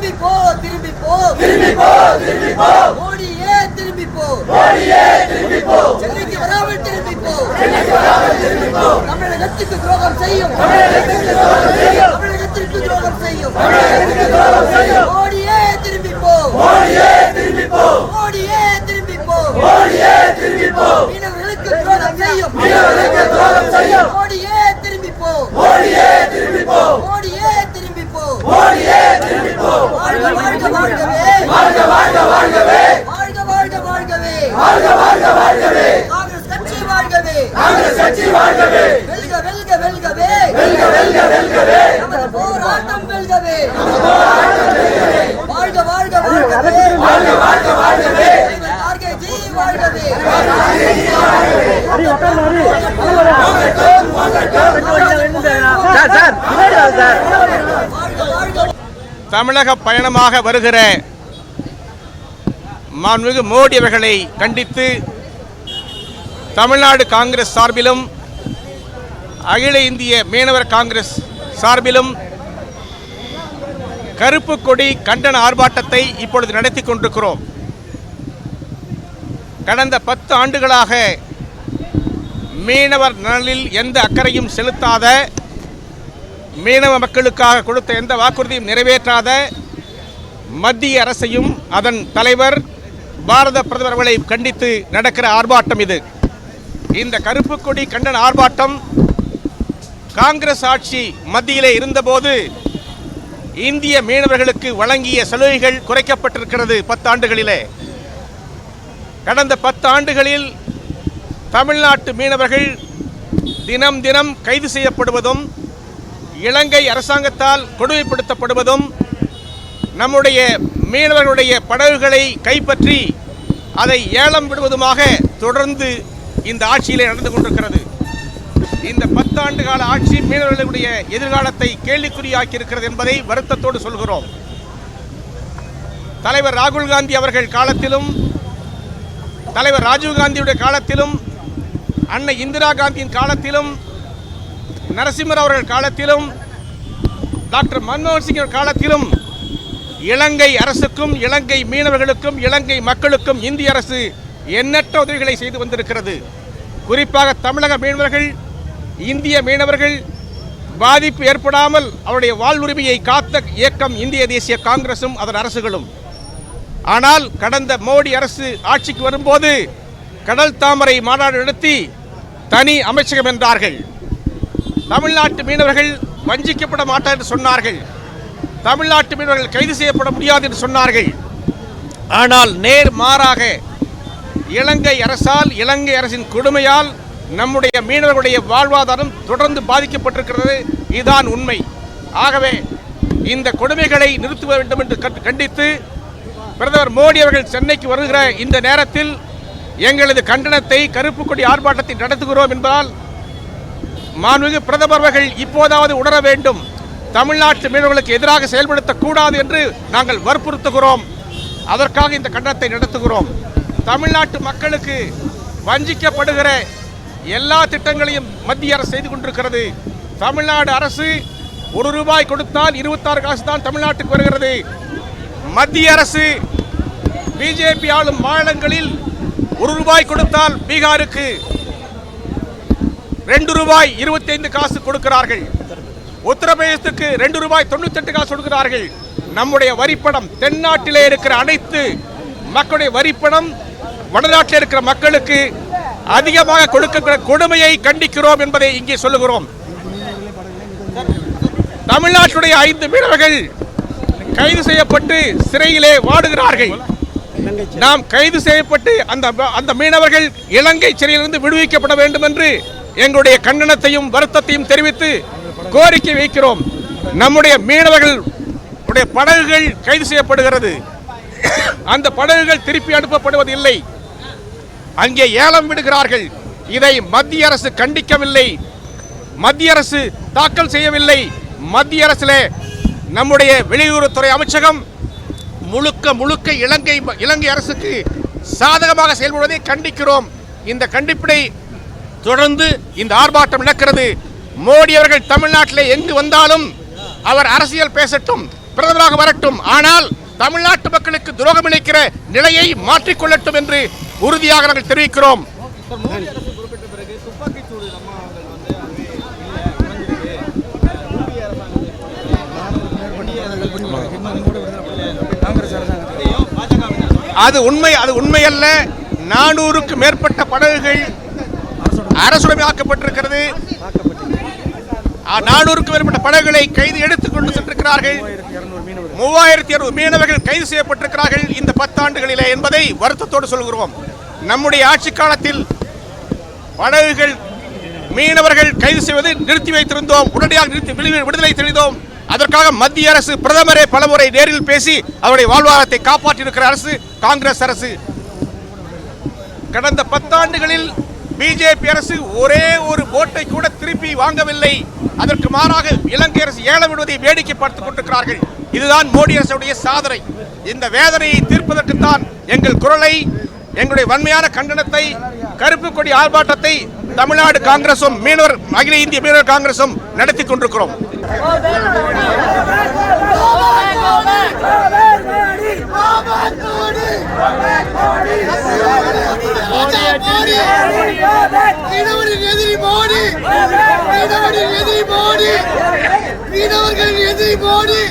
திரும்பி போ திரும்பி போ திரும்பி போ திரும்பி போ மோடியே திரும்பி போ மோடியே திரும்பி போ சென்னைக்கு வராமல் திரும்பி போ சென்னைக்கு வராமல் திரும்பி போ தமிழகத்துக்கு துரோகம் செய்யும். தமிழகத்துக்கு துரோகம் செய்யும். தமிழகத்திற்கு துரோகம் செய்யும். தமிழகத்துக்கு துரோகம் செய்யும். மோடியே திரும்பி போ மோடியே திரும்பி போ மோடியே திரும்பி போ மோடியே திரும்பி போ மீனவர்களுக்கு துரோகம் செய்யும். மீனவர்களுக்கு துரோகம் செய்யும். மோடியே திரும்பி போ மோடியே திரும்பி போ மோடியே திரும்பி போ மோடியே திரும்பி போ வாழ்க வாழ்க வாழ்கவே வாழ்க வாழ்க வாழ்கவே வாழ்க வாழ்க வாழ்கவே வாழ்க வாழ்க வாழ்கவே காங்கிரஸ் கட்சி வாழ்கவே காங்கிரஸ் கட்சி வாழ்கவே. வெல்க வெல்க வெல்கவே. வெல்க வெல்க வெல்கவே. நமது போராட்டம் வெல்கவே. வாழ்க வாழ்க வாழ்கவே. வாழ்க வாழ்க வாழ்கவே. தலைவர் ஆர்கே ஜி வாழ்கவே. வாழ்க வாழ்க தமிழக பயணமாக வருகிற மாண்புமிகு மோடி அவர்களை கண்டித்து தமிழ்நாடு காங்கிரஸ் சார்பிலும் அகில இந்திய மீனவர் காங்கிரஸ் சார்பிலும் கருப்பு கொடி கண்டன ஆர்ப்பாட்டத்தை இப்பொழுது நடத்தி கொண்டிருக்கிறோம். கடந்த பத்து ஆண்டுகளாக மீனவர் நலனில் எந்த அக்கறையும் செலுத்தாத மீனவ மக்களுக்காக கொடுத்த எந்த வாக்குறுதியும் நிறைவேற்றாத மத்திய அரசையும் அதன் தலைவர் பாரத பிரதமர்களை கண்டித்து நடக்கிற ஆர்ப்பாட்டம் இது. இந்த கருப்பு கொடி கண்டன ஆர்ப்பாட்டம் காங்கிரஸ் ஆட்சி மத்தியிலே இருந்தபோது இந்திய மீனவர்களுக்கு வழங்கிய சலுகைகள் குறைக்கப்பட்டிருக்கிறது பத்தாண்டுகளிலே. கடந்த பத்து ஆண்டுகளில் தமிழ்நாட்டு மீனவர்கள் தினம் தினம் கைது செய்யப்படுவதும் இலங்கை அரசாங்கத்தால் கொடுமைப்படுத்தப்படுவதும் நம்முடைய மீனவர்களுடைய படகுகளை கைப்பற்றி அதை ஏலம் விடுவதுமாக தொடர்ந்து இந்த ஆட்சியிலே நடந்து கொண்டிருக்கிறது. இந்த பத்தாண்டு கால ஆட்சி மீனவர்களுடைய எதிர்காலத்தை கேள்விக்குறியாக்கி இருக்கிறது என்பதை வருத்தத்தோடு சொல்கிறோம். தலைவர் ராகுல் காந்தி அவர்கள் காலத்திலும் தலைவர் ராஜீவ் காந்தியுடைய காலத்திலும் அன்னை இந்திரா காந்தியின் காலத்திலும் நரசிம்மர் அவர்கள் காலத்திலும் டாக்டர் மன்மோகன் சிங் காலத்திலும் இலங்கை அரசுக்கும் இலங்கை மீனவர்களுக்கும் இலங்கை மக்களுக்கும் இந்திய அரசு எண்ணற்ற உதவிகளை செய்து வந்திருக்கிறது. குறிப்பாக தமிழக மீனவர்கள் இந்திய மீனவர்கள் பாதிப்பு ஏற்படாமல் அவருடைய வாழ்வுரிமையை காத்த இயக்கம் இந்திய தேசிய காங்கிரசும் அதன் அரசுகளும். ஆனால் கடந்த மோடி அரசு ஆட்சிக்கு வரும்போது கடல் தாமரை மாநாடு நடத்தி தனி அமைச்சகம் என்றார்கள். தமிழ்நாட்டு மீனவர்கள் வஞ்சிக்கப்பட மாட்டார் என்று சொன்னார்கள். தமிழ்நாட்டு மீனவர்கள் கைது செய்யப்பட முடியாது என்று சொன்னார்கள். ஆனால் நேர் மாறாக இலங்கை அரசால் இலங்கை அரசின் கொடுமையால் நம்முடைய மீனவர்களுடைய வாழ்வாதாரம் தொடர்ந்து பாதிக்கப்பட்டிருக்கிறது. இதுதான் உண்மை. ஆகவே இந்த கொடுமைகளை நிறுத்த வேண்டும் என்று கண்டித்து பிரதமர் மோடி அவர்கள் சென்னைக்கு வருகிற இந்த நேரத்தில் எங்களது கண்டனத்தை கருப்பு கொடி ஆர்ப்பாட்டத்தை நடத்துகிறோம் என்பதால் மாண்புமிகு பிரதமர் அவர்கள் இப்போதாவது உணர வேண்டும். தமிழ்நாட்டு மீனவர்களுக்கு எதிராக செயல்படுத்தக்கூடாது என்று நாங்கள் வற்புறுத்துகிறோம். அதற்காக இந்த கண்டனத்தை நடத்துகிறோம். தமிழ்நாட்டு மக்களுக்கு வஞ்சிக்கப்படுகிற எல்லா திட்டங்களையும் மத்திய அரசு செய்து கொண்டிருக்கிறது. தமிழ்நாடு அரசு ஒரு ரூபாய் கொடுத்தால் இருபத்தாறு காசு தான் தமிழ்நாட்டுக்கு வருகிறது. மத்திய அரசு பிஜேபி ஆளும் மாநிலங்களில் ஒரு ரூபாய் கொடுத்தால் பீகாருக்கு ரெண்டு ரூபாய் இருபத்தைந்து காசு கொடுக்கிறார்கள். உத்தரப்பிரதேசத்துக்கு ரெண்டு ரூபாய் தொண்ணூத்தெட்டு காசு கொடுக்கிறார்கள். நம்முடைய வரிப்பணம் தென்னாட்டிலே இருக்கிற அனைத்து மக்களுடைய வரிப்பணம் வடநாட்டில் இருக்கிற மக்களுக்கு அதிகமாக கொடுக்கிற கொடுமையை கண்டிக்கிறோம் என்பதை இங்கே சொல்லுகிறோம். தமிழ்நாட்டுடைய ஐந்து மீனவர்கள் கைது செய்யப்பட்டு சிறையிலே வாடுகிறார்கள். நாம் கைது செய்யப்பட்டு அந்த அந்த மீனவர்கள் இலங்கை சிறையிலிருந்து விடுவிக்கப்பட வேண்டும் என்று எங்களுடைய கண்டனத்தையும் வருத்தத்தையும் தெரிவித்து கோரிக்கை வைக்கிறோம். நம்முடைய மீனவர்கள் உடைய படகுகள் கைது செய்யப்படுகிறது. அந்த படகுகள் திருப்பி அனுப்பப்படுவதில்லை. அங்கே ஏலம் விடுகிறார்கள். இதை மத்திய அரசு கண்டிக்கவில்லை. மத்திய அரசு தாக்கல் செய்யவில்லை. மத்திய அரசில் நம்முடைய வெளியுறவுத்துறை அமைச்சகம் முழுக்க முழுக்க இலங்கை இலங்கை அரசுக்கு சாதகமாக செயல்படுவதை கண்டிக்கிறோம். இந்த கண்டிப்பினை தொடர்ந்து இந்த ஆர்ப்பாட்டம் நடக்கிறது. மோடி அவர்கள் தமிழ்நாட்டில் எங்கு வந்தாலும் அவர் அரசியல் பேசட்டும் பிரதமராக வரட்டும். ஆனால் தமிழ்நாட்டு மக்களுக்கு துரோகம் இணைக்கிற நிலையை மாற்றிக்கொள்ளட்டும் என்று உறுதியாக நாங்கள் தெரிவிக்கிறோம். அது உண்மை அது உண்மை அல்ல நானூறுக்கு மேற்பட்ட படகுகள் அரசுடமையாக்கப்பட்டிருக்கிறது நானூறுக்கு மேற்பட்ட படகுகளை கைது எடுத்துக் கொண்டு சென்றிருக்கிறார்கள். மூவாயிரத்தி அறுபது மீனவர்கள் கைது செய்யப்பட்டிருக்கிறார்கள் இந்த பத்தாண்டுகளிலே என்பதை வருத்தத்தோடு சொல்கிறோம். நம்முடைய ஆட்சி காலத்தில் படகுகள் மீனவர்கள் கைது செய்வதை நிறுத்தி வைத்திருந்தோம். உடனடியாக நிறுத்தி விடுதலை- விடுதலை செய்தோம் அதற்காக மத்திய அரசு பிரதமரே பலமுறை நேரில் பேசி அவருடைய வாழ்வாதாரத்தை காப்பாற்றியிருக்கிற அரசு காங்கிரஸ் அரசு. கடந்த பத்தாண்டுகளில் பிஜேபி அரசு ஒரே ஒரு போட்டை கூட திருப்பி வாங்கவில்லை. அதற்கு மாறாக இலங்கை அரசு ஏல விடுவதை வேடிக்கை பார்த்துக் கொண்டிருக்கிறார்கள். இதுதான் மோடி அரசுடைய சாதனை. இந்த வேதனையை தீர்ப்பதற்குத்தான் எங்கள் குரலை எங்களுடைய வன்மையான கண்டனத்தை கருப்பு கொடி ஆர்ப்பாட்டத்தை தமிழ்நாடு காங்கிரசும் மீனவர் அகில இந்திய மீனவர் காங்கிரசும் நடத்தி கொண்டிருக்கிறோம் மீனவரின் எதிரி மோடி மீனவர்களின் எதிரி மோடி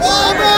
Amen!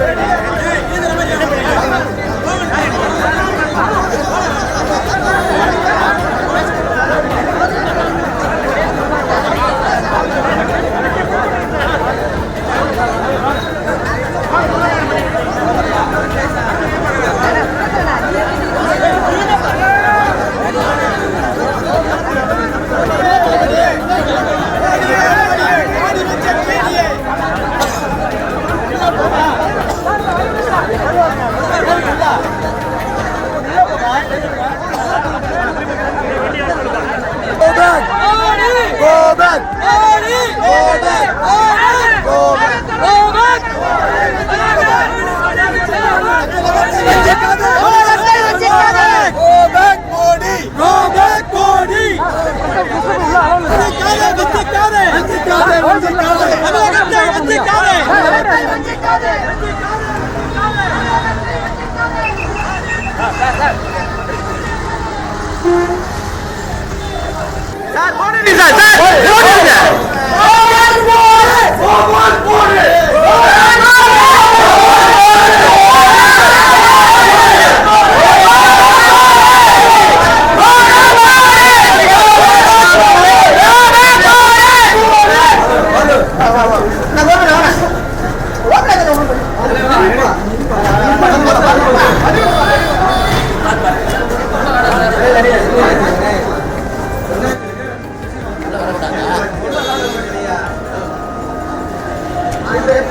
Ready? Amen.